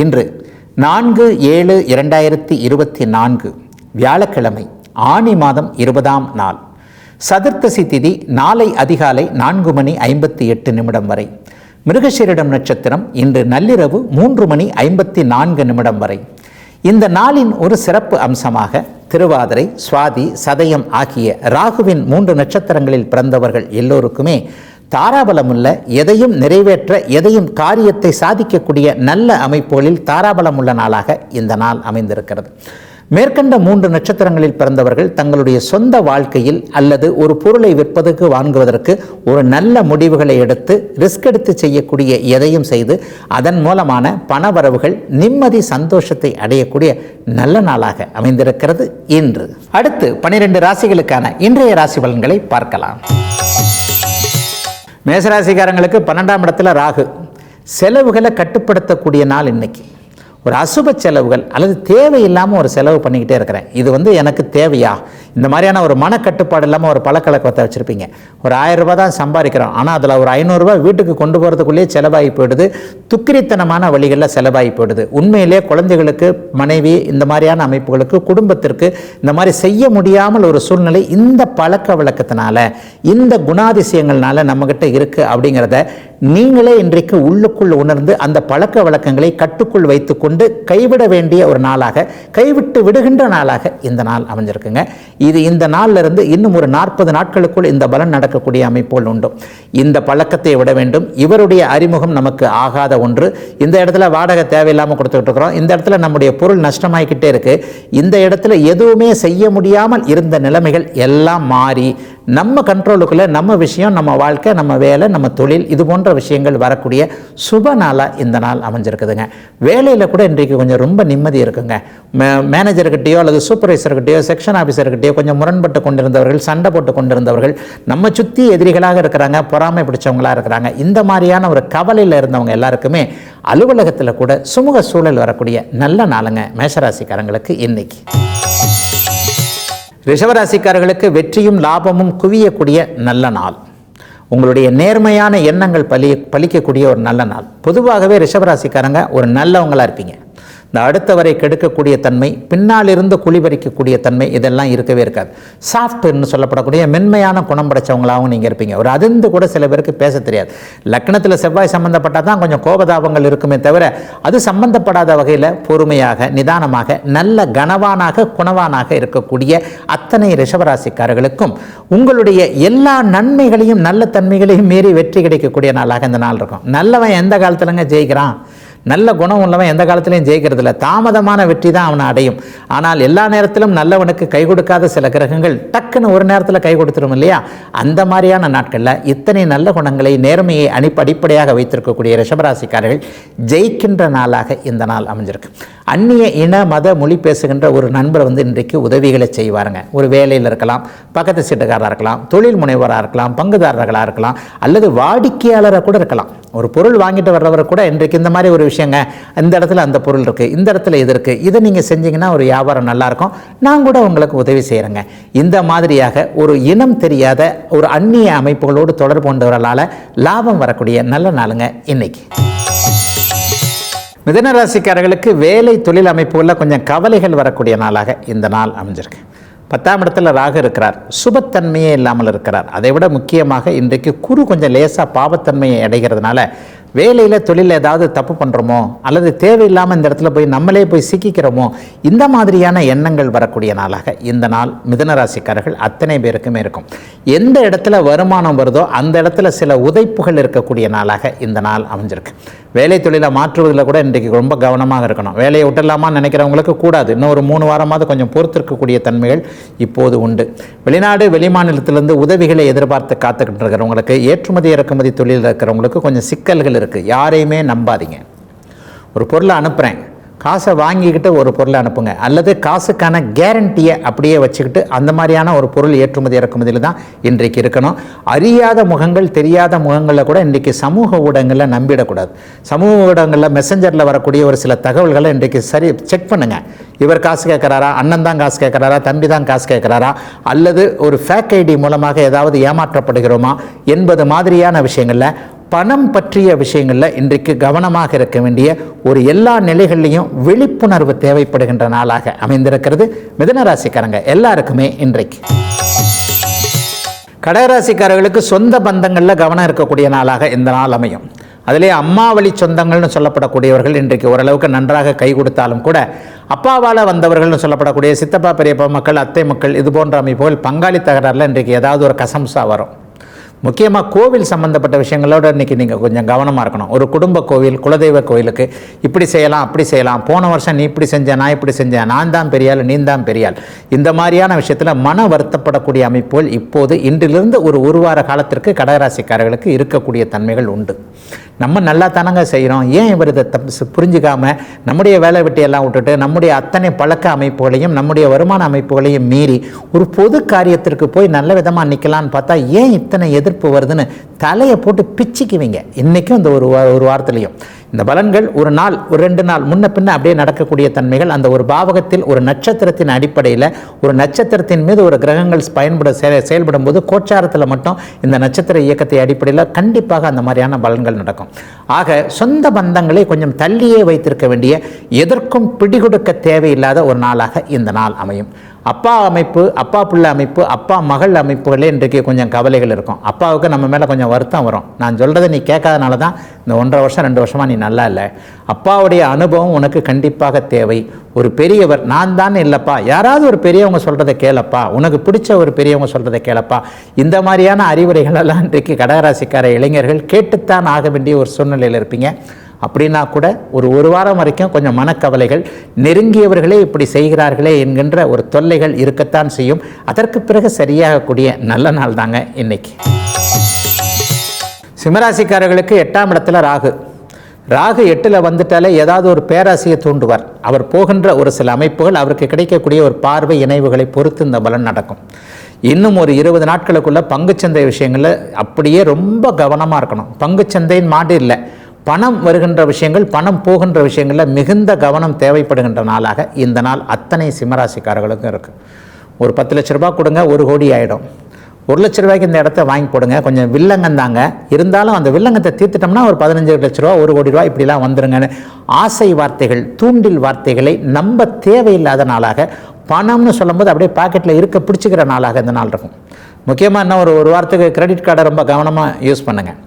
இன்று நான்கு ஏழு இரண்டாயிரத்தி இருபத்தி நான்கு வியாழக்கிழமை ஆனி மாதம் இருபதாம் நாள். சதுர்த்தசி திதி நாளை அதிகாலை நான்கு மணி ஐம்பத்தி எட்டு நிமிடம் வரை. மிருகசீரிடம் நட்சத்திரம் இன்று நள்ளிரவு மூன்று மணி ஐம்பத்தி நான்கு நிமிடம் வரை. இந்த நாளின் ஒரு சிறப்பு அம்சமாக திருவாதிரை சுவாதி சதயம் ஆகிய ராகுவின் மூன்று நட்சத்திரங்களில் பிறந்தவர்கள் எல்லோருக்குமே தாராபலம் உள்ள எதையும் நிறைவேற்ற எதையும் காரியத்தை சாதிக்கக்கூடிய நல்ல அமைப்புகளில் தாராபலமுள்ள நாளாக இந்த நாள் அமைந்திருக்கிறது. மேற்கண்ட மூன்று நட்சத்திரங்களில் பிறந்தவர்கள் தங்களுடைய சொந்த வாழ்க்கையில் அல்லது ஒரு பொருளை விற்பதற்கு வாங்குவதற்கு ஒரு நல்ல முடிவுகளை எடுத்து ரிஸ்க் எடுத்து செய்யக்கூடிய எதையும் செய்து அதன் மூலமான பணவரவுகள் நிம்மதி சந்தோஷத்தை அடையக்கூடிய நல்ல நாளாக அமைந்திருக்கிறது இன்று. அடுத்து பனிரெண்டு ராசிகளுக்கான இன்றைய ராசி பலன்களை பார்க்கலாம். மேசராசிக்காரங்களுக்கு பன்னெண்டாம் இடத்துல ராகு. செலவுகளை கட்டுப்படுத்தக்கூடிய நாள் இன்னைக்கு. ஒரு அசுப செலவுகள் அல்லது தேவையில்லாமல் ஒரு செலவு பண்ணிக்கிட்டே இருக்கிறேன். இது வந்து எனக்கு தேவையா? இந்த மாதிரியான ஒரு மனக்கட்டுப்பாடு இல்லாமல் ஒரு பழக்கழக்கத்தை வச்சுருப்பீங்க. ஒரு ஆயிரம் தான் சம்பாதிக்கிறோம். ஆனால் அதில் ஒரு ஐநூறுரூவா வீட்டுக்கு கொண்டு போகிறதுக்குள்ளேயே செலவாகி போயிடுது. துக்கிரித்தனமான வழிகளில் செலவாகி போயிடுது. உண்மையிலே குழந்தைகளுக்கு மனைவி இந்த மாதிரியான அமைப்புகளுக்கு குடும்பத்திற்கு இந்த மாதிரி செய்ய முடியாமல் ஒரு சூழ்நிலை இந்த பழக்க வழக்கத்தினால இந்த குணாதிசயங்கள்னால நம்மக்கிட்ட இருக்குது அப்படிங்கிறத நீங்களே இன்றைக்கு உள்ளுக்குள் உணர்ந்து அந்த பழக்க வழக்கங்களை கட்டுக்குள் வைத்துக்கொண்டு கைவிட வேண்டிய ஒரு நாளாக கைவிட்டு விடுகின்ற நாளாக இந்த நாள் அமைஞ்சிருக்குங்க. இது இந்த நாள்ல இருந்து இன்னும் ஒரு நாற்பது நாட்களுக்குள் இந்த பலன் நடக்கக்கூடிய அமைப்புகள் உண்டு. இந்த பழக்கத்தை விட வேண்டும். இவருடைய அறிமுகம் நமக்கு ஆகாத ஒன்று. இந்த இடத்துல வாடகை தேவையில்லாமல் கொடுத்துக்கிட்டு இருக்கிறோம். இந்த இடத்துல நம்முடைய பொருள் நஷ்டமாகிக்கிட்டே இருக்குது இந்த இடத்துல எதுவுமே செய்ய முடியாமல் இருந்த நிலைமைகள் எல்லாம் மாறி நம்ம கண்ட்ரோலுக்குள்ளே நம்ம விஷயம் நம்ம வாழ்க்கை நம்ம வேலை நம்ம தொழில் இது போன்ற விஷயங்கள் வரக்கூடிய சுப நாளாக இந்த நாள் அமைஞ்சிருக்குதுங்க. வேலையில் கூட இன்றைக்கு கொஞ்சம் ரொம்ப நிம்மதி இருக்குங்க. மே மேனேஜர்கிட்டயோ அல்லது சூப்பர்வைசர்கிட்டயோ செக்ஷன் ஆஃபீஸர்கிட்டயோ கொஞ்சம் முரண்பட்டு கொண்டிருந்தவர்கள் சண்டை போட்டு கொண்டிருந்தவர்கள் நம்ம சுற்றி எதிரிகளாக இருக்கிறாங்க பொறாமை பிடிச்சவங்களா இருக்கிறாங்க. இந்த மாதிரியான ஒரு கவலையில் இருந்தவங்க எல்லாருக்குமே அலுவலகத்தில் கூட சுமூக சூழல் வரக்கூடிய நல்ல நாளுங்க மேஷராசிக்காரங்களுக்கு இன்னைக்கு. ரிஷவராசிக்காரர்களுக்கு வெற்றியும் லாபமும் குவியக்கூடிய நல்ல நாள். உங்களுடைய நேர்மையான எண்ணங்கள் பலி பலிக்கக்கூடிய ஒரு நல்ல நாள். பொதுவாகவே ரிஷவராசிக்காரங்க ஒரு நல்லவங்களாக இருப்பீங்க. இந்த அடுத்தவரை கெடுக்கக்கூடிய தன்மை பின்னால் இருந்து தன்மை இதெல்லாம் இருக்கவே இருக்காது. சாஃப்ட்னு சொல்லப்படக்கூடிய மென்மையான குணம் படைச்சவங்களாகவும் நீங்கள் இருப்பீங்க. ஒரு அதிர்ந்து கூட சில பேருக்கு பேச தெரியாது. லக்னத்தில் செவ்வாய் சம்மந்தப்பட்டால் தான் கொஞ்சம் கோபதாபங்கள் இருக்குமே தவிர அது சம்பந்தப்படாத வகையில் பொறுமையாக நிதானமாக நல்ல கனவானாக குணவானாக இருக்கக்கூடிய அத்தனை ரிஷபராசிக்காரர்களுக்கும் உங்களுடைய எல்லா நன்மைகளையும் நல்ல தன்மைகளையும் மீறி வெற்றி கிடைக்கக்கூடிய நாளாக இந்த நாள் இருக்கும். நல்லவன் எந்த காலத்துலங்க ஜெயிக்கிறான்? நல்ல குணம் உள்ளவன் எந்த காலத்திலையும் ஜெயிக்கிறது இல்லை தாமதமான வெற்றி தான் அவனை அடையும். ஆனால் எல்லா நேரத்திலும் நல்லவனுக்கு கை கொடுக்காத சில கிரகங்கள் டக்குன்னு ஒரு நேரத்தில் கை கொடுத்துரும் இல்லையா? அந்த மாதிரியான நாட்களில் இத்தனை நல்ல குணங்களை நேர்மையை அனுப்பி அடிப்படையாக வைத்திருக்கக்கூடிய ரிஷபராசிக்காரர்கள் ஜெயிக்கின்ற நாளாக இந்த நாள் அமைஞ்சிருக்கு. அந்நிய இன மத மொழி பேசுகின்ற ஒரு நண்பர் வந்து இன்றைக்கு உதவிகளை செய்வாருங்க. ஒரு வேலையில் இருக்கலாம் பக்கத்து சீட்டுக்காரராக இருக்கலாம் தொழில் முனைவராக இருக்கலாம் பங்குதாரர்களாக இருக்கலாம் அல்லது வாடிக்கையாளராக கூட இருக்கலாம். ஒரு பொருள் வாங்கிட்டு வர்றவர் கூட இன்றைக்கு இந்த மாதிரி ஒரு விஷயங்க. இந்த இடத்துல அந்த பொருள் இருக்குது இந்த இடத்துல இது இருக்குது இதை நீங்கள் செஞ்சீங்கன்னா ஒரு வியாபாரம் நல்லாயிருக்கும் நான் கூட உங்களுக்கு உதவி செய்கிறேங்க இந்த மாதிரியாக ஒரு இனம் தெரியாத ஒரு அந்நிய அமைப்புகளோடு தொடர்பு கொண்டவர்களால் லாபம் வரக்கூடிய நல்ல நாளுங்க மிதனராசிக்காரர்களுக்கு வேலை தொழில் அமைப்புகளில் கொஞ்சம் கவலைகள் வரக்கூடிய நாளாக இந்த நாள் அமைஞ்சிருக்கு. பத்தாம் இடத்துல ராகு இருக்கிறார். சுபத்தன்மையே இல்லாமல் இருக்கிறார். அதை விட முக்கியமாக இன்றைக்கு குரு கொஞ்சம் லேசாக பாவத்தன்மையை அடைகிறதுனால வேலையில் தொழிலில் ஏதாவது தப்பு பண்ணுறோமோ அல்லது தேவையில்லாமல் இந்த இடத்துல போய் நம்மளே போய் சிக்கிக்கிறோமோ இந்த மாதிரியான எண்ணங்கள் வரக்கூடிய நாளாக இந்த நாள் மிதனராசிக்காரர்கள் அத்தனை பேருக்குமே இருக்கும். எந்த இடத்துல வருமானம் வருதோ அந்த இடத்துல சில உதைப்புகள் இருக்கக்கூடிய நாளாக இந்த நாள் அமைஞ்சிருக்கு. வேலை தொழிலை மாற்றுவதில் கூட இன்றைக்கு ரொம்ப கவனமாக இருக்கணும். வேலையை விட்டுடலாமான்னு நினைக்கிறவங்களுக்கு கூடாது. இன்னும் ஒரு மூணு வாரமாவது கொஞ்சம் பொறுத்திருக்கக்கூடிய தன்மைகள் இப்போது உண்டு. வெளிநாடு வெளிமாநிலத்திலிருந்து உதவிகளை எதிர்பார்த்து காத்துக்கிட்டு இருக்கிறவங்களுக்கு ஏற்றுமதி இறக்குமதி தொழிலில் இருக்கிறவங்களுக்கு கொஞ்சம் சிக்கல்கள் இருக்குது யாரையுமே நம்பாதீங்க. ஒரு பொருளை அனுப்புகிறேன் காசை வாங்கிக்கிட்டு ஒரு பொருளை அனுப்புங்க. அல்லது காசுக்கான கேரண்டியை அப்படியே வச்சுக்கிட்டு அந்த மாதிரியான ஒரு பொருள் ஏற்றுமதி இறக்குமதியில் தான் இன்றைக்கு இருக்கணும். அறியாத முகங்கள் தெரியாத முகங்களில் கூட இன்றைக்கு சமூக ஊடகங்களில் நம்பிடக்கூடாது. சமூக ஊடகங்களில் மெசஞ்சரில் வரக்கூடிய ஒரு சில தகவல்களை இன்றைக்கு சரி செக் பண்ணுங்கள் இவர் காசு கேட்குறாரா? அண்ணன் தான் காசு கேட்குறாரா? தம்பி தான் காசு கேட்குறாரா? அல்லது ஒரு ஃபேக் ஐடி மூலமாக ஏதாவது ஏமாற்றப்படுகிறோமா? என்பது மாதிரியான விஷயங்களில் பணம் பற்றிய விஷயங்களில் இன்றைக்கு கவனமாக இருக்க வேண்டிய ஒரு எல்லா நிலைகள்லையும் விழிப்புணர்வு தேவைப்படுகின்ற நாளாக அமைந்திருக்கிறது. மிதனராசிக்காரங்க எல்லாருக்குமே இன்றைக்கு. கடகராசிக்காரர்களுக்கு சொந்த பந்தங்களில் கவனம் இருக்கக்கூடிய நாளாக இந்த நாள் அமையும். அதிலே அம்மா வழி சொந்தங்கள்னு சொல்லப்படக்கூடியவர்கள் இன்றைக்கு ஓரளவுக்கு நன்றாக கை கொடுத்தாலும் கூட அப்பாவால் வந்தவர்கள்னு சொல்லப்படக்கூடிய சித்தப்பா பெரியப்பா மக்கள் அத்தை மக்கள் இது போன்ற அமைப்புகள் பங்காளி தகராறில் இன்றைக்கு ஏதாவது ஒரு கசம்சா வரும். முக்கியமாக கோவில் சம்மந்தப்பட்ட விஷயங்களோட இன்றைக்கி நீங்கள் கொஞ்சம் கவனமாக இருக்கணும். ஒரு குடும்ப கோவில் குலதெய்வ கோவிலுக்கு இப்படி செய்யலாம் அப்படி செய்யலாம். போன வருஷம் நீ இப்படி செஞ்ச நான் இப்படி செஞ்சேன் நான் தான் பெரியாள் நீ தான் பெரியாள். இந்த மாதிரியான விஷயத்தில் மன வருத்தப்படக்கூடிய அமைப்புகள் இப்போது இன்றிலிருந்து ஒரு ஒரு வார காலத்திற்கு கடகராசிக்காரர்களுக்கு இருக்கக்கூடிய தன்மைகள் உண்டு. நம்ம நல்லா தானங்க செய்கிறோம் ஏன் இவர் இதை தப்பு புரிஞ்சுக்காமல் நம்முடைய வேலை வெட்டியெல்லாம் விட்டுட்டு நம்முடைய அத்தனை பழக்க அமைப்புகளையும் நம்முடைய வருமான அமைப்புகளையும் மீறி ஒரு பொது காரியத்திற்கு போய் நல்ல விதமாக நிற்கலான்னு பார்த்தா ஏன் இத்தனை எதிர்ப்பு வருதுன்னு தலையை போட்டு பிச்சுக்குவீங்க. இன்றைக்கும் இந்த ஒரு வா- ஒரு வாரத்துலேயும் இந்த பலன்கள் ஒரு நாள் ஒரு ரெண்டு நாள் முன்ன பின்ன அப்படியே நடக்கக்கூடிய தன்மைகள் அந்த ஒரு பாவகத்தில் ஒரு நட்சத்திரத்தின் அடிப்படையில் ஒரு நட்சத்திரத்தின் மீது ஒரு கிரகங்கள் பயன்பட செயல் செயல்படும் போது கோச்சாரத்தில் மட்டும் இந்த நட்சத்திர இயக்கத்தை அடிப்படையில் கண்டிப்பாக அந்த மாதிரியான பலன்கள் நடக்கும். ஆக சொந்த பந்தங்களை கொஞ்சம் தள்ளியே வைத்திருக்க வேண்டிய எதற்கும் பிடிகொடுக்க தேவையில்லாத ஒரு நாளாக இந்த நாள் அமையும். அப்பா அமைப்பு அப்பா பிள்ளை அமைப்பு அப்பா மகள் அமைப்புகளே இன்றைக்கு கொஞ்சம் கவலைகள் இருக்கும். அப்பாவுக்கு நம்ம மேலே கொஞ்சம் வருத்தம் வரும். நான் சொல்கிறத நீ கேட்காதனால தான் இந்த ஒன்றரை வருஷம் ரெண்டு வருஷமாக நீ நல்லா இல்லை. அப்பாவுடைய அனுபவம் உனக்கு கண்டிப்பாக தேவை. ஒரு பெரியவர் நான் தான் இல்லைப்பா. யாராவது ஒரு பெரியவங்க சொல்கிறத கேளப்பா. உனக்கு பிடிச்ச ஒரு பெரியவங்க சொல்கிறத கேளப்பா. இந்த மாதிரியான அறிவுரைகள் எல்லாம் இன்றைக்கு கடகராசிக்கார இளைஞர்கள் கேட்டுத்தான் ஆக வேண்டிய ஒரு சூழ்நிலையில் இருப்பீங்க. அப்படின்னா கூட ஒரு ஒரு வாரம் வரைக்கும் கொஞ்சம் மனக்கவலைகள் நெருங்கியவர்களே இப்படி செய்கிறார்களே என்கின்ற ஒரு தொல்லைகள் இருக்கத்தான் செய்யும். அதற்கு பிறகு சரியாகக்கூடிய நல்ல நாள் தாங்க இன்னைக்கு. சிம்மராசிக்காரர்களுக்கு எட்டாம் இடத்துல ராகு. ராகு எட்டில் வந்துட்டாலே ஏதாவது ஒரு பேராசையை தூண்டுவார். அவர் போகின்ற ஒரு சில அமைப்புகள் அவருக்கு கிடைக்கக்கூடிய ஒரு பார்வை இணைவுகளை பொறுத்து இந்த பலன் நடக்கும். இன்னும் ஒரு இருபது நாட்களுக்குள்ள பங்குச்சந்தை விஷயங்களில் அப்படியே ரொம்ப கவனமாக இருக்கணும். பங்குச்சந்தையின் மாடு இல்லை. பணம் வருகின்ற விஷயங்கள் பணம் போகின்ற விஷயங்களில் மிகுந்த கவனம் தேவைப்படுகின்ற நாளாக இந்த நாள் அத்தனை சிம்மராசிக்காரர்களுக்கும் இருக்குது ஒரு பத்து லட்ச ரூபா கொடுங்க ஒரு கோடி ஆகிடும் ஒரு லட்ச ரூபாய்க்கு இந்த இடத்த வாங்கி போடுங்க கொஞ்சம் வில்லங்கம் தாங்க. இருந்தாலும் அந்த வில்லங்கத்தை தீர்த்துட்டோம்னா ஒரு பதினஞ்சு லட்ச ரூபா ஒரு கோடி ரூபா இப்படிலாம் வந்துருங்கன்னு ஆசை வார்த்தைகள் தூண்டில் வார்த்தைகளை நம்ப தேவையில்லாத நாளாக பணம்னு சொல்லும்போது அப்படியே பாக்கெட்டில் இருக்க பிடிச்சிக்கிற நாளாக இந்த நாள் இருக்கும். முக்கியமாக என்ன ஒரு ஒரு வாரத்துக்கு கிரெடிட் கார்டை ரொம்ப கவனமாக யூஸ் பண்ணுங்கள்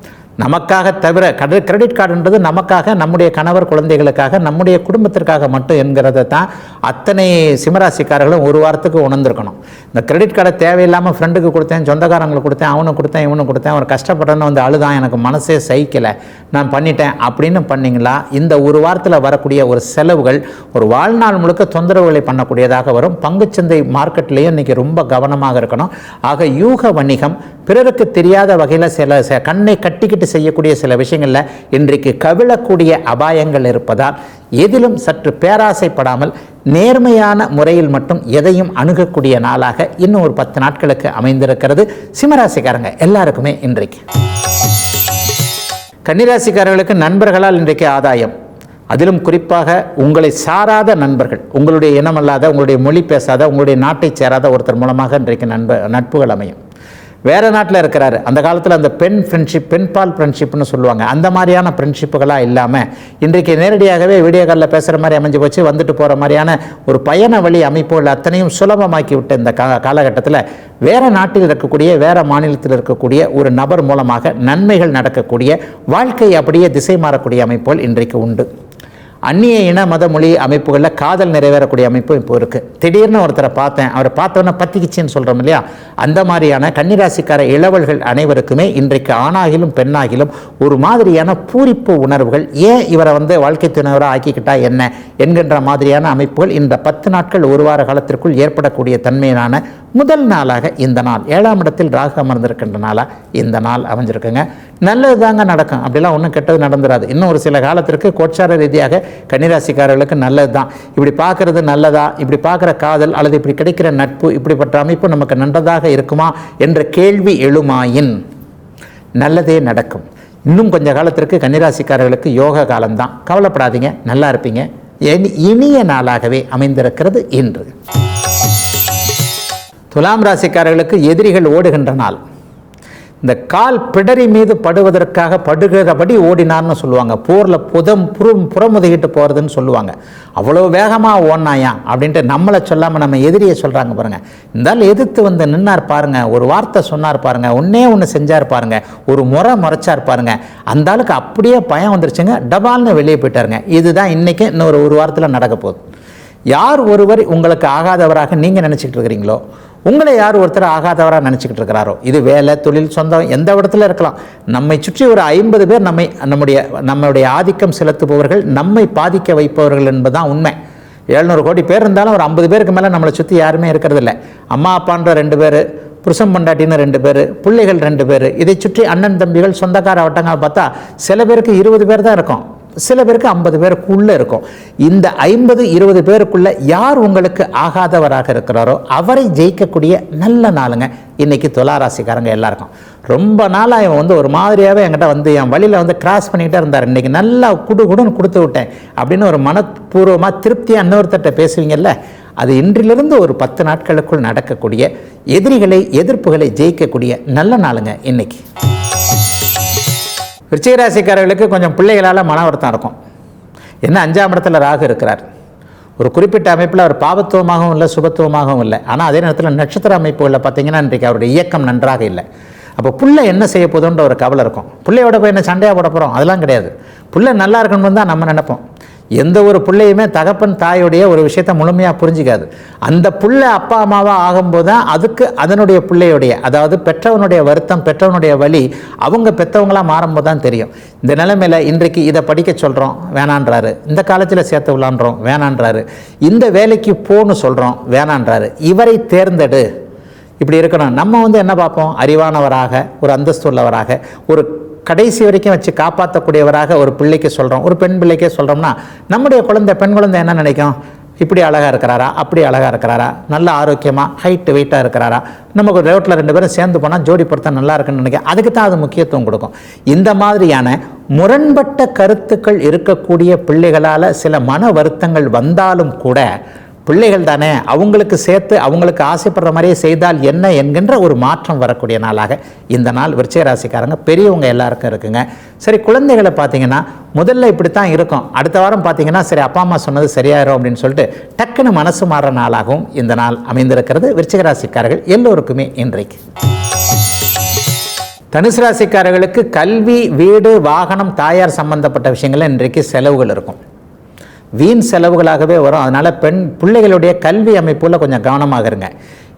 நமக்காக தவிர கட கிரெடிட் கார்டுன்றது நமக்காக நம்முடைய கணவர் குழந்தைகளுக்காக நம்முடைய குடும்பத்திற்காக மட்டும் என்கிறத தான் அத்தனை சிம்மராசிக்காரர்களும் ஒரு வாரத்துக்கு உணர்ந்திருக்கணும். இந்த கிரெடிட் கார்டை தேவையில்லாமல் ஃப்ரெண்டுக்கு கொடுத்தேன் சொந்தக்காரங்களுக்கு கொடுத்தேன் அவனுக்கு கொடுத்தேன் இவனுக்கு கொடுத்தேன் அவர் கஷ்டப்படுறேன்னு வந்து அழுதான் எனக்கு மனசே சகிக்கலை நான் பண்ணிட்டேன் அப்படின்னு பண்ணிங்களா இந்த ஒரு வாரத்தில் வரக்கூடிய ஒரு செலவுகள் ஒரு வாழ்நாள் முழுக்க தொந்தரவுகளை பண்ணக்கூடியதாக வரும். பங்குச்சந்தை மார்க்கெட்லேயும் இன்றைக்கி ரொம்ப கவனமாக இருக்கணும். ஆக யூக வணிகம் பிறருக்கு தெரியாத வகையில் சில கண்ணை கட்டிக்கிட்டு செய்யக்கூடிய சில விஷயங்களில் இன்றைக்கு கவிழக்கூடிய அபாயங்கள் இருப்பதால் எதிலும் சற்று பேராசைப்படாமல் நேர்மையான முறையில் மட்டும் எதையும் அணுகக்கூடிய நாளாக இன்னும் ஒரு பத்து நாட்களுக்கு அமைந்திருக்கிறது. சிம்மராசிக்காரங்க எல்லாருக்குமே இன்றைக்கு. கன்னிராசிக்காரர்களுக்கு நண்பர்களால் இன்றைக்கு ஆதாயம். அதிலும் குறிப்பாக உங்களை சாராத நண்பர்கள் உங்களுடைய இனமல்லாத உங்களுடைய மொழி பேசாத உங்களுடைய நாட்டை சேராத ஒருத்தர் மூலமாக இன்றைக்கு நண்ப நட்புகள் அமையும். வேறு நாட்டில் இருக்கிறாரு. அந்த காலத்தில் அந்த பெண் ஃப்ரெண்ட்ஷிப் பெண் பால் ஃப்ரெண்ட்ஷிப்னு சொல்லுவாங்க. அந்த மாதிரியான ஃப்ரெண்ட்ஷிப்புகளாக இல்லாமல் இன்றைக்கு நேரடியாகவே வீடியோ காலில் பேசுகிற மாதிரி அமைஞ்சு போச்சு. வந்துட்டு போகிற மாதிரியான ஒரு பயண வழி அமைப்புகள் அத்தனையும் சுலபமாக்கி விட்ட இந்த கா காலகட்டத்தில் வேறு நாட்டில் இருக்கக்கூடிய வேறு மாநிலத்தில் இருக்கக்கூடிய ஒரு நபர் மூலமாக நன்மைகள் நடக்கக்கூடிய வாழ்க்கை அப்படியே திசை மாறக்கூடிய அமைப்புகள் இன்றைக்கு உண்டு. அந்நிய இன மத மொழி அமைப்புகளில் காதல் நிறைவேறக்கூடிய அமைப்பு இப்போ இருக்குது திடீர்னு ஒருத்தரை பார்த்தேன். அவரை பார்த்தோன்னே பத்திக்கிச்சின்னு சொல்கிறோம் இல்லையா? அந்த மாதிரியான கன்னிராசிக்கார இளவல்கள் அனைவருக்குமே இன்றைக்கு ஆணாகிலும் பெண்ணாகிலும் ஒரு மாதிரியான பூரிப்பு உணர்வுகள் ஏன் இவரை வந்து வாழ்க்கை துணைவராக ஆக்கிக்கிட்டா என்ன என்கின்ற மாதிரியான அமைப்புகள் இந்த பத்து நாட்கள் ஒரு வார காலத்திற்குள் ஏற்படக்கூடிய தன்மையிலான முதல் நாளாக இந்த நாள். ஏழாம் இடத்தில் ராகு அமர்ந்திருக்கின்ற நாளாக இந்த நாள் அமைஞ்சிருக்குங்க. நல்லது தாங்க நடக்கும். அப்படிலாம் ஒன்றும் கெட்டது நடந்துராது. இன்னும் ஒரு சில காலத்திற்கு கோச்சார ரீதியாக கன்னிராசிக்காரர்களுக்கு நல்லது தான் இப்படி பார்க்கறது நல்லதா? இப்படி பார்க்குற காதல் அல்லது இப்படி கிடைக்கிற நட்பு இப்படிப்பட்ட அமைப்பு நமக்கு நன்றதாக இருக்குமா என்ற கேள்வி எழுமாயின். நல்லதே நடக்கும். இன்னும் கொஞ்ச காலத்திற்கு கன்னிராசிக்காரர்களுக்கு யோக காலம்தான். கவலைப்படாதீங்க நல்லா இருப்பீங்க. இனிய நாளாகவே அமைந்திருக்கிறது இன்று. துலாம் ராசிக்காரர்களுக்கு எதிரிகள் ஓடுகின்ற நாள். இந்த கால் பிடரி மீது படுவதற்காக படுகிறபடி ஓடினார்னு சொல்லுவாங்க. போரில் புதம் புறம் புறமுதுகிட்டு போகிறதுன்னு சொல்லுவாங்க. அவ்வளோ வேகமாக ஓடினாயா அப்படின்ட்டு நம்மளை சொல்லாமல் நம்ம எதிரியை சொல்கிறாங்க பாருங்கள் இருந்தாலும் எதிர்த்து வந்து நின்னார் பாருங்கள் ஒரு வார்த்தை சொன்னார் பாருங்கள் ஒன்னே ஒன்று செஞ்சார் பாருங்கள் ஒரு முறை முறைச்சார் பாருங்கள் அந்த ஆளுக்கு அப்படியே பயம் வந்துருச்சுங்க. டபால்னு வெளியே போயிட்டாருங்க. இதுதான் இன்றைக்கி இன்னொரு ஒரு வாரத்தில் நடக்க போகுது. யார் ஒருவர் உங்களுக்கு ஆகாதவராக நீங்கள் நினச்சிக்கிட்டு இருக்கிறீங்களோ உங்களை யார் ஒருத்தர் ஆகாதவராக நினச்சிக்கிட்டு இருக்கிறாரோ? இது வேலை தொழில் சொந்தம் எந்த இடத்துல இருக்கலாம். நம்மை சுற்றி ஒரு ஐம்பது பேர் நம்மை நம்முடைய நம்முடைய ஆதிக்கம் செலுத்துபவர்கள் நம்மை பாதிக்க வைப்பவர்கள் என்பதுதான் உண்மை. எழுநூறு கோடி பேர் இருந்தாலும் ஒரு ஐம்பது பேருக்கு மேலே நம்மளை சுற்றி யாருமே இருக்கிறதில்ல. அம்மா அப்பான்ற ரெண்டு பேர் புருஷன் பொண்டாட்டின்னு ரெண்டு பேர் பிள்ளைகள் ரெண்டு பேர் இதை சுற்றி அண்ணன் தம்பிகள் சொந்தக்கார வட்டங்கள் பார்த்தா சில பேருக்கு இருபது பேர் தான் இருக்கும். சில பேருக்கு ஐம்பது பேருக்குள்ளே இருக்கும். இந்த ஐம்பது இருபது பேருக்குள்ள யார் உங்களுக்கு ஆகாதவராக இருக்கிறாரோ அவரை ஜெயிக்கக்கூடிய நல்ல நாளுங்க. இன்னைக்கு துளாராசிக்காரங்க எல்லாருக்கும். ரொம்ப நாளாக இவன் வந்து ஒரு மாதிரியாகவே என்கிட்ட வந்து என் வழியில் வந்து கிராஸ் பண்ணிகிட்டே இருந்தார். இன்னைக்கு நல்லா குடு குடுன்னு கொடுத்து விட்டேன். அப்படின்னு ஒரு மனப்பூர்வமாக திருப்தியாக இன்னொருத்தட்ட பேசுவீங்கல்ல? அது இன்றிலிருந்து ஒரு பத்து நாட்களுக்குள் நடக்கக்கூடிய எதிரிகளை எதிர்ப்புகளை ஜெயிக்கக்கூடிய நல்ல நாளுங்க இன்னைக்கு. விருச்சிகராசிக்காரர்களுக்கு கொஞ்சம் பிள்ளைகளால் மன வருத்தம் இருக்கும். என்ன அஞ்சாம் இடத்துல ராகு இருக்கிறார். ஒரு குறிப்பிட்ட அமைப்பில் அவர் பாவத்துவமாகவும் இல்லை சுபத்துவமாகவும் இல்லை. ஆனால் அதே நேரத்தில் நட்சத்திர அமைப்புகளில் பார்த்தீங்கன்னா இன்றைக்கு அவருடைய இயக்கம் நன்றாக இல்லை. அப்போ புள்ள என்ன செய்ய போதுன்ற ஒரு கவலை இருக்கும். பிள்ளையோட போய் என்ன சண்டையாக போட போகிறோம் அதெல்லாம் கிடையாது. புள்ள நல்லா இருக்கணும்னு தான் நம்ம நினைப்போம். எந்த ஒரு பிள்ளையுமே தகப்பன் தாயுடைய ஒரு விஷயத்தை முழுமையாக புரிஞ்சிக்காது. அந்த புள்ள அப்பா அம்மாவாக ஆகும்போது தான் அதுக்கு அதனுடைய பிள்ளையுடைய அதாவது பெற்றவனுடைய வருத்தம் பெற்றவனுடைய வழி அவங்க பெற்றவங்களாக மாறும்போது தான் தெரியும். இந்த நிலைமையில் இன்றைக்கு இதை படிக்க சொல்கிறோம் வேணான்றாரு. இந்த காலேஜில் சேர்த்து விளாண்டுறோம் வேணான்றாரு. இந்த வேலைக்கு போன்னு சொல்கிறோம் வேணான்றாரு. இவரை தேர்ந்தெடு. இப்படி இருக்கணும். நம்ம வந்து என்ன பார்ப்போம்? அறிவானவராக ஒரு அந்தஸ்து உள்ளவராக ஒரு கடைசி வரைக்கும் வச்சு காப்பாற்றக்கூடியவராக ஒரு பிள்ளைக்கு சொல்கிறோம் ஒரு பெண் பிள்ளைக்கே சொல்கிறோம்னா நம்முடைய குழந்தை பெண் குழந்தை என்ன நினைக்கும்? இப்படி அழகாக இருக்கிறாரா? அப்படி அழகாக இருக்கிறாரா? நல்ல ஆரோக்கியமாக ஹைட்டு வெயிட்டாக இருக்கிறாரா? நமக்கு ரோட்டில் ரெண்டு பேரும் சேர்ந்து போனால் ஜோடி பொருத்தம் நல்லா இருக்குன்னு நினைக்கிறேன் அதுக்கு தான் அது முக்கியத்துவம் கொடுக்கும். இந்த மாதிரியான முரண்பட்ட கருத்துக்கள் இருக்கக்கூடிய பிள்ளைகளால் சில மன வருத்தங்கள் வந்தாலும் கூட பிள்ளைகள் தானே அவங்களுக்கு சேர்த்து அவங்களுக்கு ஆசைப்படுற மாதிரியே செய்தால் என்ன என்கின்ற ஒரு மாற்றம் வரக்கூடிய நாளாக இந்த நாள். விருச்சய ராசிக்காரங்க பெரியவங்க எல்லாருக்கும் இருக்குங்க. சரி குழந்தைகளை பார்த்தீங்கன்னா முதல்ல இப்படி தான் இருக்கும். அடுத்த வாரம் பார்த்தீங்கன்னா சரி அப்பா அம்மா சொன்னது சரியாயிரும் அப்படின்னு சொல்லிட்டு டக்குன்னு மனசு மாறுற நாளாகவும் இந்த நாள் அமைந்திருக்கிறது. விருச்சிக ராசிக்காரர்கள் எல்லோருக்குமே இன்றைக்கு. தனுசு ராசிக்காரர்களுக்கு கல்வி வீடு வாகனம் தாயார் சம்பந்தப்பட்ட விஷயங்களில் இன்றைக்கு செலவுகள் இருக்கும். வீண் செலவுகளாகவே வரும். அதனால் பெண் பிள்ளைகளுடைய கல்வி அமைப்பில் கொஞ்சம் கவனமாக இருங்க.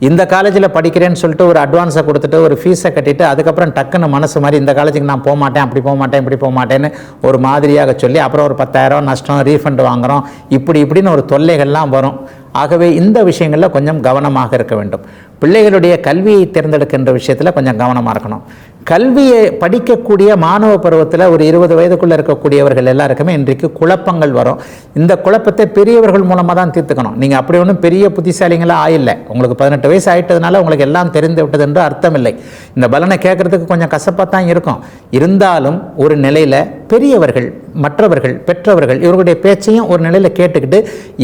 இந்த காலேஜில் படிக்கிறேன்னு சொல்லிட்டு ஒரு அட்வான்ஸை கொடுத்துட்டு ஒரு ஃபீஸை கட்டிட்டு அதுக்கப்புறம் டக்குன்னு மனசு மாதிரி இந்த காலேஜுக்கு நான் போக மாட்டேன் அப்படி போக மாட்டேன் இப்படி போக மாட்டேன்னு ஒரு மாதிரியாக சொல்லி அப்புறம் ஒரு பத்தாயிரம் நஷ்டம் ரீஃபண்ட் வாங்குகிறோம் இப்படி இப்படின்னு ஒரு தொல்லைகள்லாம் வரும். ஆகவே இந்த விஷயங்களில் கொஞ்சம் கவனமாக இருக்க வேண்டும். பிள்ளைகளுடைய கல்வியை தேர்ந்தெடுக்கின்ற விஷயத்தில் கொஞ்சம் கவனமாக இருக்கணும். கல்வியை படிக்கக்கூடிய மாணவ பருவத்தில் ஒரு இருபது வயதுக்குள்ளே இருக்கக்கூடியவர்கள் எல்லாருக்குமே இன்றைக்கு குழப்பங்கள் வரும். இந்த குழப்பத்தை பெரியவர்கள் மூலமாக தான் தீர்த்துக்கணும். நீங்கள் அப்படி ஒன்றும் பெரிய புத்திசாலிங்களாக ஆயில்லை. உங்களுக்கு பதினெட்டு வயசு ஆயிட்டதுனால உங்களுக்கு எல்லாம் தெரிந்து விட்டது என்று அர்த்தம் இல்லை இந்த பலனை கேட்கறதுக்கு கொஞ்சம் கசப்பாக தான் இருக்கும். இருந்தாலும் ஒரு நிலையில் பெரியவர்கள் மற்றவர்கள் பெற்றவர்கள் இவர்களுடைய பேச்சையும் ஒரு நிலையில் கேட்டுக்கிட்டு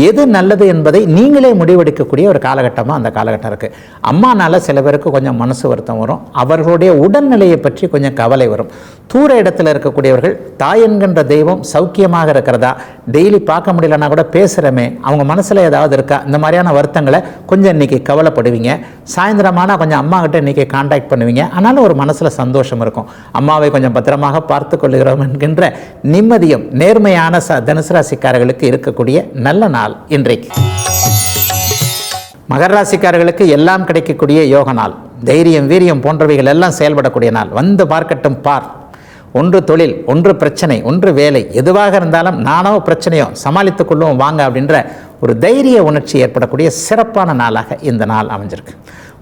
எது நல்லது என்பதை நீங்களே முடிவெடுக்கக்கூடிய ஒரு காலகட்டமாக அந்த காலகட்டம் இருக்குது அம்மானால் சில பேருக்கு கொஞ்சம் மனசு வருத்தம் வரும். அவர்களுடைய உடல்நிலையை பற்றி கொஞ்சம் கவலை வரும். தூர இடத்துல இருக்கக்கூடியவர்கள் தாய் என்கின்ற தெய்வம் சௌக்கியமாக இருக்கிறதா? டெய்லி பார்க்க முடியலன்னா கூட பேசுகிறமே அவங்க மனசில் ஏதாவது இருக்கா? இந்த மாதிரியான வருத்தங்களை கொஞ்சம் இன்னைக்கு கவலைப்படுவீங்க. சாயந்தரமானால் கொஞ்சம் அம்மா கிட்ட இன்னைக்கு காண்டாக்ட் பண்ணுவீங்க. ஆனாலும் ஒரு மனசில் சந்தோஷம் இருக்கும். அம்மாவை கொஞ்சம் பத்திரமாக பார்த்து கொள்ளுகிறோம் என்கின்ற நிம்மதியும் நேர்மையான ச தனுசு ராசிக்காரர்களுக்கு இருக்கக்கூடிய நல்ல நாள் இன்றைக்கு. மகர ராசிக்காரர்களுக்கு எல்லாம் கிடைக்கக்கூடிய யோக நாள். தைரியம் வீரியம் போன்றவைகள் எல்லாம் செயல்படக்கூடிய நாள். வந்து பார்க்கட்டும் பார். ஒன்று தொழில் ஒன்று பிரச்சனை ஒன்று வேலை எதுவாக இருந்தாலும் நானோ பிரச்சனையோ சமாளித்துக் கொள்வோம் வாங்க அப்படின்ற ஒரு தைரிய உணர்ச்சி ஏற்படக்கூடிய சிறப்பான நாளாக இந்த நாள் அமைஞ்சிருக்கு.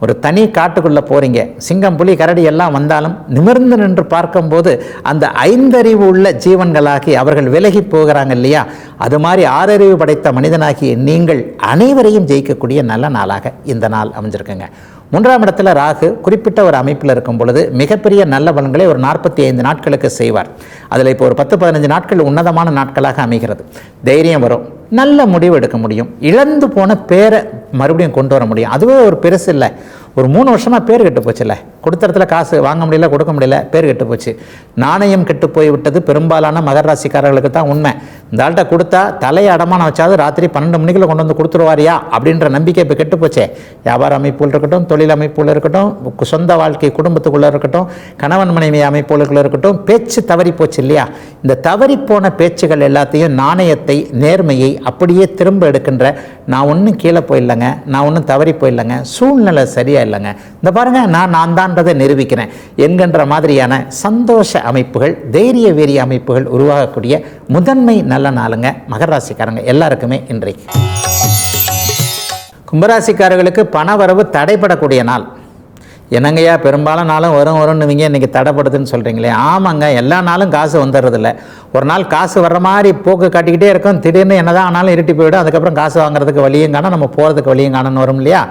ஒரு தனி காட்டுக்குள்ளே போகிறீங்க சிங்கம் புலி கரடி எல்லாம் வந்தாலும் நிமிர்ந்து நின்று பார்க்கும்போது அந்த ஐந்தறிவு உள்ள ஜீவன்களாகி அவர்கள் விலகி போகிறாங்க இல்லையா? அது மாதிரி ஆறறிவு படைத்த மனிதனாகிய நீங்கள் அனைவரையும் ஜெயிக்கக்கூடிய நல்ல நாளாக இந்த நாள் அமைஞ்சிருக்குங்க. மூன்றாம் இடத்துல ராகு குறிப்பிட்ட ஒரு அமைப்பில் இருக்கும் பொழுது மிகப்பெரிய நல்ல பலன்களை ஒரு நாற்பத்தி ஐந்து நாட்களுக்கு செய்வார். அதில் இப்போ ஒரு பத்து பதினஞ்சு நாட்கள் உன்னதமான நாட்களாக அமைகிறது. தைரியம் வரும். நல்ல முடிவு எடுக்க முடியும். இழந்து போன பேரை மறுபடியும் கொண்டு வர முடியும். அதுவே ஒரு பெருசு இல்லை ஒரு மூணு வருஷமாக பேர் கெட்டு போச்சுல்ல. கொடுத்த இடத்துல காசு வாங்க முடியல கொடுக்க முடியல பேர் கெட்டு போச்சு. நாணயம் கெட்டு போய் விட்டது பெரும்பாலான மகர ராசிக்காரர்களுக்கு தான் உண்மை. இந்த ஆள்கிட்ட கொடுத்தா தலையை அடமானம் வச்சாவது ராத்திரி பன்னெண்டு மணிக்குள்ள கொண்டு வந்து கொடுத்துருவாரியா அப்படின்ற நம்பிக்கை இப்போ கெட்டு போச்சே. வியாபார அமைப்புகள் இருக்கட்டும் தொழில் அமைப்புகள் இருக்கட்டும் சொந்த வாழ்க்கை குடும்பத்துக்குள்ளே இருக்கட்டும் கணவன் மனைவி அமைப்புகளுக்குள்ள இருக்கட்டும் பேச்சு தவறி போச்சு இல்லையா? இந்த தவறி போன பேச்சுகள் எல்லாத்தையும் நாணயத்தை நேர்மையை அப்படியே திரும்ப எடுக்கின்ற நான் ஒன்றும் கீழே போயிடலங்க நான் ஒன்றும் தவறி போயிடலங்க சூழ்நிலை சரியா இல்லைங்க. இந்த பாருங்க நான் நான் தான்றதை நிரூபிக்கிறேன். என்கின்ற மாதிரியான சந்தோஷ அமைப்புகள் தைரிய வீரிய அமைப்புகள் உருவாகக்கூடிய முதன்மை நல்ல நாளுங்க மகராசிக்காரங்க எல்லாருக்குமே இன்றைக்கு. கும்பராசிக்காரர்களுக்கு பணவரவு தடைப்படக்கூடிய நாள். என்னங்கய்யா பெரும்பாலும் நாளும் வரும் வரும்னுவீங்க இன்றைக்கி தடைப்படுதுன்னு சொல்கிறீங்களே ஆமாங்க எல்லா நாளும் காசு வந்துடுறதில்ல. ஒரு நாள் காசு வர்ற மாதிரி போக்கு காட்டிக்கிட்டே இருக்கும். திடீர்னு என்னதான் ஆனாலும் இருட்டி போயிடும். அதுக்கப்புறம் காசு வாங்குறதுக்கு வழியும் காணும் நம்ம போகிறதுக்கு வழியும் காணும்னு வரும் இல்லையா?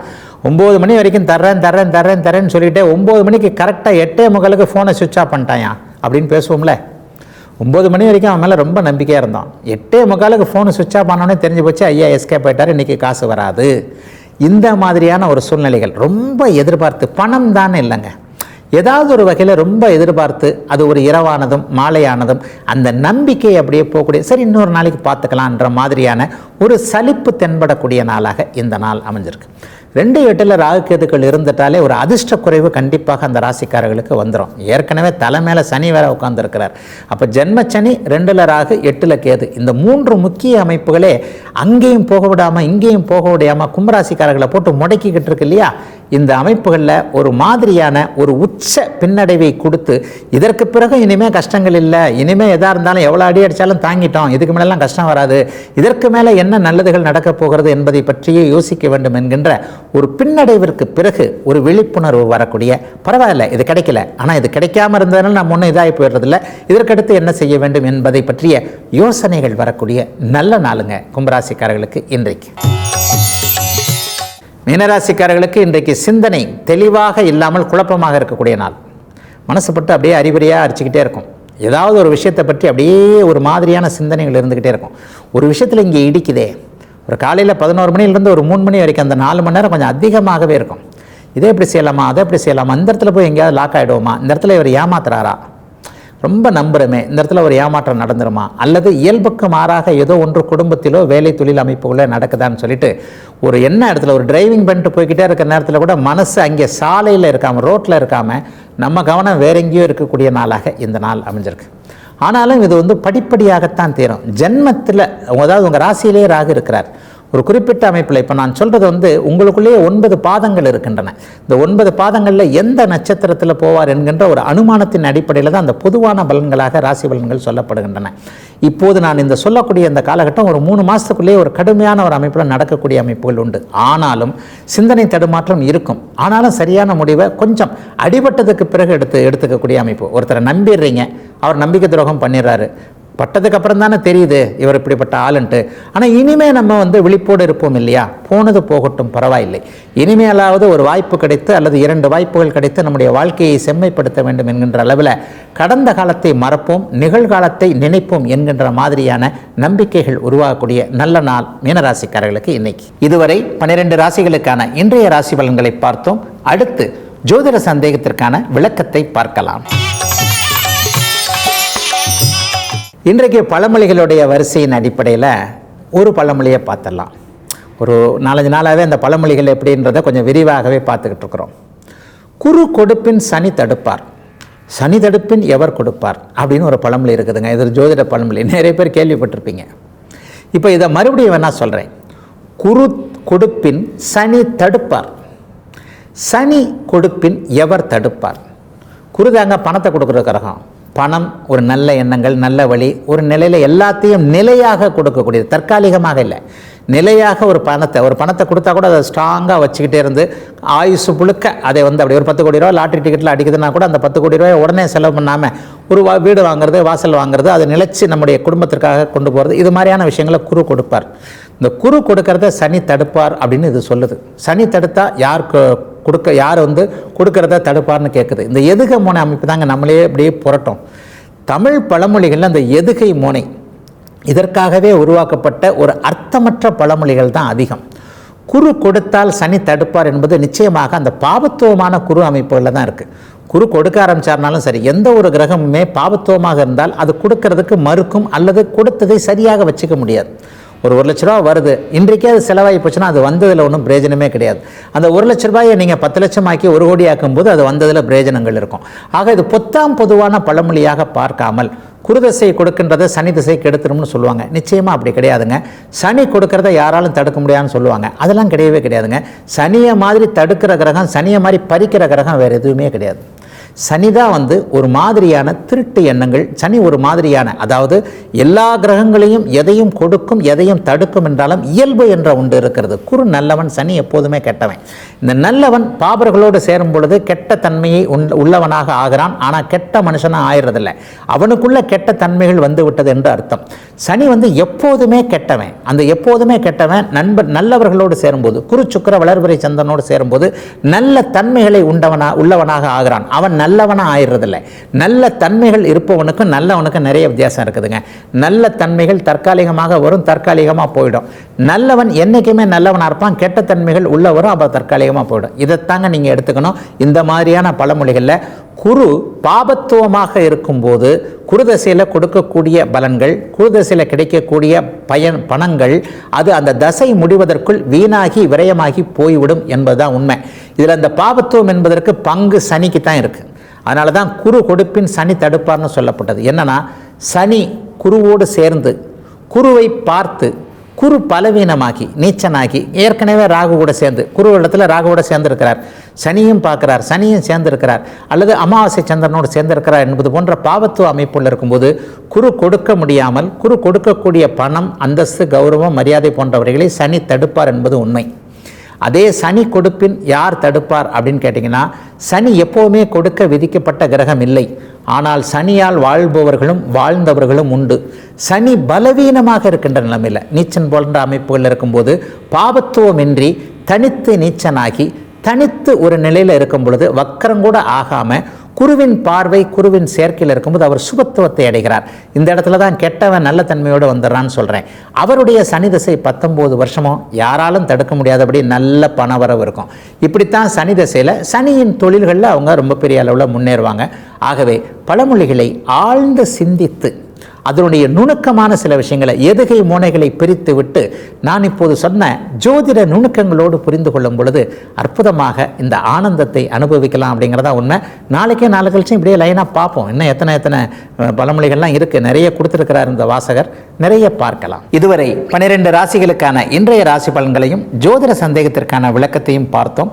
ஒம்பது மணி வரைக்கும் தர்றேன் தர்றேன் தர்றேன் தரேன்னு சொல்லிக்கிட்டே ஒம்பது மணிக்கு கரெக்டாக எட்டே முகலுக்கு ஃபோனை சுவிட்ச் ஆஃப் பண்ணிட்டாயா? அப்படின்னு பேசுவோம்ல. ஒம்பது மணி வரைக்கும் அவன் மேலே ரொம்ப நம்பிக்கையாக இருந்தோம் எட்டே முக்காலுக்கு ஃபோனை சுவிட்ச் ஆஃப் பண்ணோன்னே தெரிஞ்சு போச்சு ஐயா எஸ்கேப் ஆகிட்டார் இன்றைக்கி காசு வராது. இந்த மாதிரியான ஒரு சூழ்நிலைகள் ரொம்ப எதிர்பார்த்து பணம் தானே இல்லைங்க. ஏதாவது ஒரு வகையில் ரொம்ப எதிர்பார்த்து அது ஒரு இரவானதும் மாலையானதும் அந்த நம்பிக்கை அப்படியே போகக்கூடிய சரி இன்னொரு நாளைக்கு பார்த்துக்கலான்ற மாதிரியான ஒரு சலிப்பு தென்படக்கூடிய நாளாக இந்த நாள் அமைஞ்சிருக்கு. ரெண்டு எட்டில் ராகுக்கேதுக்கள் இருந்துட்டாலே ஒரு அதிர்ஷ்ட குறைவு கண்டிப்பாக அந்த ராசிக்காரர்களுக்கு வந்துடும் ஏற்கனவே தலை மேலே சனி வேற உட்காந்துருக்கிறார் அப்போ ஜென்மச்சனி ரெண்டில் ராகு எட்டில் கேது. இந்த மூன்று முக்கிய அமைப்புகளே அங்கேயும் போக விடாமல் இங்கேயும் போக விடாமல் கும்பராசிக்காரர்களை போட்டு முடக்கிக்கிட்டு இருக்கு இல்லையா? இந்த அமைப்புகளில் ஒரு மாதிரியான ஒரு உச்ச பின்னடைவை கொடுத்து இதற்கு பிறகு இனிமேல் கஷ்டங்கள் இல்லை இனிமேல் எதாக இருந்தாலும் எவ்வளோ அடி அடித்தாலும் தாங்கிட்டோம் இதுக்கு மேலெல்லாம் கஷ்டம் வராது இதற்கு மேலே என்ன நல்லதுகள் நடக்கப் போகிறது என்பதை பற்றியே யோசிக்க வேண்டும் என்கின்ற ஒரு பின்னடைவிற்கு பிறகு ஒரு விழிப்புணர்வு வரக்கூடிய பரவாயில்ல இது கிடைக்கல. ஆனால் இது கிடைக்காம இருந்ததுனால நம்ம ஒன்றும் இதாகி போயிடுறதில்ல. இதற்கடுத்து என்ன செய்ய வேண்டும் என்பதை பற்றிய யோசனைகள் வரக்கூடிய நல்ல நாளுங்க கும்பராசிக்காரர்களுக்கு இன்றைக்கு. மீனராசிக்காரர்களுக்கு இன்றைக்கு சிந்தனை தெளிவாக இல்லாமல் குழப்பமாக இருக்கக்கூடிய நாள். மனசுப்பட்டு அப்படியே அறிகுறியாக அரிச்சுக்கிட்டே இருக்கும். ஏதாவது ஒரு விஷயத்தை பற்றி அப்படியே ஒரு மாதிரியான சிந்தனைகள் இருந்துக்கிட்டே இருக்கும். ஒரு விஷயத்தில் இங்கே இடிக்குதே. ஒரு காலையில் பதினோரு மணிலேருந்து ஒரு மூணு மணி வரைக்கும் அந்த நாலு மணி நேரம் கொஞ்சம் அதிகமாகவே இருக்கும். இதே எப்படி செய்யலாமா? அதை எப்படி செய்யலாமா? இந்த இடத்துல போய் எங்கேயாவது லாக் ஆகிடுவோமா இந்த இடத்துல இவர் ஏமாத்துறாரா? ரொம்ப நம்புகிறோமே இந்த இடத்துல ஒரு ஏமாற்றம் நடந்துருமா? அல்லது இயல்புக்கு மாறாக ஏதோ ஒன்று குடும்பத்திலோ வேலை தொழில் அமைப்புகளோ நடக்குதான்னு சொல்லிட்டு ஒரு என்ன இடத்துல ஒரு டிரைவிங் பண்ணிட்டு போய்கிட்டே இருக்கிற நேரத்தில் கூட மனசு அங்கே சாலையில் இருக்காமல் ரோட்டில் இருக்காமல் நம்ம கவனம் வேற எங்கேயோ இருக்கக்கூடிய நாளாக இந்த நாள் அமைஞ்சிருக்கு. ஆனாலும் இது வந்து படிப்படியாகத்தான் தீரும். ஜென்மத்தில் அதாவது உங்கள் ராசியிலே ராகு இருக்கிறார். ஒரு குறிப்பிட்ட அமைப்பில் இப்போ நான் சொல்கிறது வந்து உங்களுக்குள்ளேயே ஒன்பது பாதங்கள் இருக்கின்றன. இந்த ஒன்பது பாதங்களில் எந்த நட்சத்திரத்தில் போவார் என்கின்ற ஒரு அனுமானத்தின் அடிப்படையில் தான் அந்த பொதுவான பலன்களாக ராசி பலன்கள் சொல்லப்படுகின்றன. இப்போது நான் இந்த சொல்லக்கூடிய இந்த காலகட்டம் ஒரு மூணு மாதத்துக்குள்ளேயே ஒரு கடுமையான ஒரு அமைப்பில் நடக்கக்கூடிய அமைப்புகள் உண்டு. ஆனாலும் சிந்தனை தடுமாற்றம் இருக்கும். ஆனாலும் சரியான முடிவை கொஞ்சம் அடிபட்டதுக்கு பிறகு எடுத்து எடுத்துக்கக்கூடிய அமைப்பு. ஒருத்தரை நம்பிடுறீங்க. அவர் நம்பிக்கை துரோகம் பண்ணிடுறாரு. பட்டதுக்கு அப்புறம் தானே தெரியுது இவர் இப்படிப்பட்ட ஆளுன்ட்டு. ஆனால் இனிமே நம்ம வந்து விழிப்போடு இருப்போம் இல்லையா? போனது போகட்டும் பரவாயில்லை. இனிமேலாவது ஒரு வாய்ப்பு கிடைத்து அல்லது இரண்டு வாய்ப்புகள் கிடைத்து நம்முடைய வாழ்க்கையை செம்மைப்படுத்த வேண்டும் என்கின்ற அளவில் கடந்த காலத்தை மறப்போம் நிகழ்காலத்தை நினைப்போம் என்கின்ற மாதிரியான நம்பிக்கைகள் உருவாகக்கூடிய நல்ல நாள் மீனராசிக்காரர்களுக்கு இன்னைக்கு. இதுவரை பன்னிரெண்டு ராசிகளுக்கான இன்றைய ராசி பலன்களை பார்த்தோம். அடுத்து ஜோதிட சந்தேகத்திற்கான விளக்கத்தை பார்க்கலாம். இன்றைக்கு பழமொழிகளுடைய வரிசையின் அடிப்படையில் ஒரு பழமொழியை பார்த்துடலாம். ஒரு நாலஞ்சு நாளாகவே அந்த பழமொழிகள் எப்படின்றத கொஞ்சம் விரிவாகவே பார்த்துக்கிட்டு இருக்கிறோம். குரு கொடுப்பின் சனி தடுப்பார். சனி தடுப்பின் எவர் கொடுப்பார் அப்படின்னு ஒரு பழமொழி இருக்குதுங்க. இது ஒரு ஜோதிட பழமொழி. நிறைய பேர் கேள்விப்பட்டிருப்பீங்க. இப்போ இதை மறுபடியும் வேணால் சொல்கிறேன் குரு கொடுப்பின் சனி தடுப்பார். சனி கொடுப்பின் எவர் தடுப்பார். குருதாங்க பணத்தை கொடுக்குற கிரகம். பணம் ஒரு நல்ல எண்ணங்கள் நல்ல வழி ஒரு நிலையில் எல்லாத்தையும் நிலையாக கொடுக்கக்கூடியது. தற்காலிகமாக இல்லை. நிலையாக ஒரு பணத்தை ஒரு பணத்தை கொடுத்தா கூட அதை ஸ்ட்ராங்காக வச்சுக்கிட்டே இருந்து ஆயுசு புழுக்க அதை வந்து அப்படி ஒரு பத்து கோடி ரூபா லாட்ரி டிக்கெட்டில் அடிக்குதுன்னா கூட அந்த பத்து கோடி ரூபாய் உடனே செலவு பண்ணாமல் ஒரு வா- வீடு வாங்குறது வாசல் வாங்குறது அதை நிலச்சி நம்முடைய குடும்பத்திற்காக கொண்டு போகிறது இது மாதிரியான விஷயங்களை குரு கொடுப்பார். இந்த குரு கொடுக்கறத சனி தடுப்பார் அப்படின்னு இது சொல்லுது. சனி தடுத்தால் யாருக்கு கொடுக்க யார் வந்து கொடுக்கறத தடுப்பார்னு கேட்குது இந்த எதுகை மோனை அமைப்பு தாங்க நம்மளே அப்படியே புரட்டும். தமிழ் பழமொழிகளில் அந்த எதுகை மோனை இதற்காகவே உருவாக்கப்பட்ட ஒரு அர்த்தமற்ற பழமொழிகள் தான் அதிகம். குரு கொடுத்தால் சனி தடுப்பார் என்பது நிச்சயமாக அந்த பாபத்துவமான குரு அமைப்புகளில் தான் இருக்குது குரு கொடுக்க ஆரம்பிச்சார்னாலும் சரி எந்த ஒரு கிரகமுமே பாபத்துவமாக இருந்தால் அது கொடுக்கறதுக்கு மறுக்கும் அல்லது கொடுத்ததை சரியாக வச்சுக்க முடியாது. ஒரு ஒரு லட்ச ரூபா வருது. இன்றைக்கே அது செலவாகி போச்சுன்னா அது வந்ததில் ஒன்றும் பிரயோஜனமே கிடையாது. அந்த ஒரு லட்ச ரூபாயை நீங்கள் பத்து லட்சம் ஆக்கி ஒரு கோடி ஆக்கும் போது அது வந்ததில் பிரயோஜனங்கள் இருக்கும். ஆக இது பொத்தாம் பொதுவான பழமொழியாக பார்க்காமல் குருதசை கொடுக்கின்றதை சனி திசை கெடுத்துரும்னு சொல்லுவாங்க. நிச்சயமாக அப்படி கிடையாதுங்க. சனி கொடுக்கறத யாராலும் தடுக்க முடியாதுன்னு சொல்லுவாங்க. அதெல்லாம் கிடையவே கிடையாதுங்க. சனியை மாதிரி தடுக்கிற கிரகம் சனியை மாதிரி பறிக்கிற கிரகம் வேறு எதுவுமே கிடையாது. சனி தான் வந்து ஒரு மாதிரியான திருட்டு எண்ணங்கள் சனி ஒரு மாதிரியான அதாவது எல்லா கிரகங்களையும் எதையும் கொடுக்கும் எதையும் தடுக்கும் என்றாலும் இயல்பு என்ற ஒன்று இருக்கிறது. குரு நல்லவன் சனி எப்போதுமே கெட்டவன். இந்த நல்லவன் பாபர்களோடு சேரும் பொழுது கெட்ட தன்மையை உள்ளவனாக ஆகிறான். ஆனால் கெட்ட மனுஷனாக ஆயிடுறதில்ல அவனுக்குள்ள கெட்ட தன்மைகள் வந்து விட்டது என்று அர்த்தம். சனி வந்து எப்போதுமே கெட்டவன். அந்த எப்போதுமே கெட்டவன் நண்பர் நல்லவர்களோடு சேரும்போது குரு சுக்கிர வளர்பிறை சந்தனோடு சேரும்போது நல்ல தன்மைகளை உண்டவனா உள்ளவனாக ஆகிறான். அவன் நல்லவனாக ஆயிடுறதில்ல. நல்ல தன்மைகள் இருப்பவனுக்கும் நல்லவனுக்கும் நிறைய வித்தியாசம் இருக்குதுங்க. நல்ல தன்மைகள் தற்காலிகமாக வரும் தற்காலிகமாக போயிடும். நல்லவன் என்றைக்குமே நல்லவனாக இருப்பான் கெட்ட தன்மைகள் உள்ள வரும் அப்போ தற்காலிகமாக போயிடும். இதைத்தாங்க நீங்கள் எடுத்துக்கணும். இந்த மாதிரியான பழமொழிகளில் குரு பாபத்துவமாக இருக்கும்போது குருதசையில் கொடுக்கக்கூடிய பலன்கள் குருதசையில் கிடைக்கக்கூடிய பயன் பணங்கள் அது அந்த தசை முடிவதற்குள் வீணாகி விரயமாகி போய்விடும் என்பதுதான் உண்மை. இதில் அந்த பாபத்துவம் என்பதற்கு பங்கு சனிக்கு தான் இருக்குது அதனால தான் குரு கொடுப்பின் சனி தடுப்பார்னு சொல்லப்பட்டது. என்னன்னா சனி குருவோடு சேர்ந்து குருவை பார்த்து குரு பலவீனமாகி நீச்சனாகி ஏற்கனவே ராகு கூட சேர்ந்து குரு இடத்துல ராகு கூட சேர்ந்திருக்கிறார். சனியும் பார்க்கிறார் சனியும் சேர்ந்திருக்கிறார். அல்லது அமாவாசை சந்திரனோடு சேர்ந்திருக்கிறார் என்பது போன்ற பாவத்துவ அமைப்புள்ள இருக்கும்போது குரு கொடுக்க முடியாமல் குரு கொடுக்கக்கூடிய பணம் அந்தஸ்து கௌரவம் மரியாதை போன்றவர்களை சனி தடுப்பார் என்பது உண்மை. அதே சனி கொடுப்பின் யார் தடுப்பார் அப்படின்னு கேட்டிங்கன்னா சனி எப்போவுமே கொடுக்க விதிக்கப்பட்ட கிரகம் இல்லை. ஆனால் சனியால் வாழ்பவர்களும் வாழ்ந்தவர்களும் உண்டு. சனி பலவீனமாக இருக்கின்ற நிலைமையில் நீச்சன் போன்ற அமைப்புகள் இருக்கும்போது பாபத்துவமின்றி தனித்து நீச்சனாகி தனித்து ஒரு நிலையில் இருக்கும் பொழுது வக்கரம் கூட ஆகாமல் குருவின் பார்வை குருவின் சேர்க்கையில் இருக்கும்போது அவர் சுபத்துவத்தை அடைகிறார். இந்த இடத்துல தான் கெட்டவன் நல்ல தன்மையோடு வந்துடுறான்னு சொல்கிறேன் அவருடைய சனி தசை பத்தொம்போது வருஷமும் யாராலும் தடுக்க முடியாதபடி நல்ல பணவரவு இருக்கும். இப்படித்தான் சனி திசையில் சனியின் தொழில்களில் அவங்க ரொம்ப பெரிய அளவில் முன்னேறுவாங்க. ஆகவே பழமொழிகளை ஆழ்ந்து சிந்தித்து அதனுடைய நுணுக்கமான சில விஷயங்களை எதுகை மோனைகளை பிரித்து விட்டு நான் இப்போது சொன்ன ஜோதிட நுணுக்கங்களோடு புரிந்து கொள்ளும் பொழுது அற்புதமாக இந்த ஆனந்தத்தை அனுபவிக்கலாம் அப்படிங்கிறதா உண்மை. நாளைக்கே நாலு கழிச்சும் இப்படியே லைனாக பார்ப்போம். இன்னும் எத்தனை எத்தனை பழமொழிகள்லாம் இருக்குது நிறைய கொடுத்துருக்கிறார் இந்த வாசகர். நிறைய பார்க்கலாம். இதுவரை பன்னிரெண்டு ராசிகளுக்கான இன்றைய ராசி பலன்களையும் ஜோதிட சந்தேகத்திற்கான விளக்கத்தையும் பார்த்தோம்.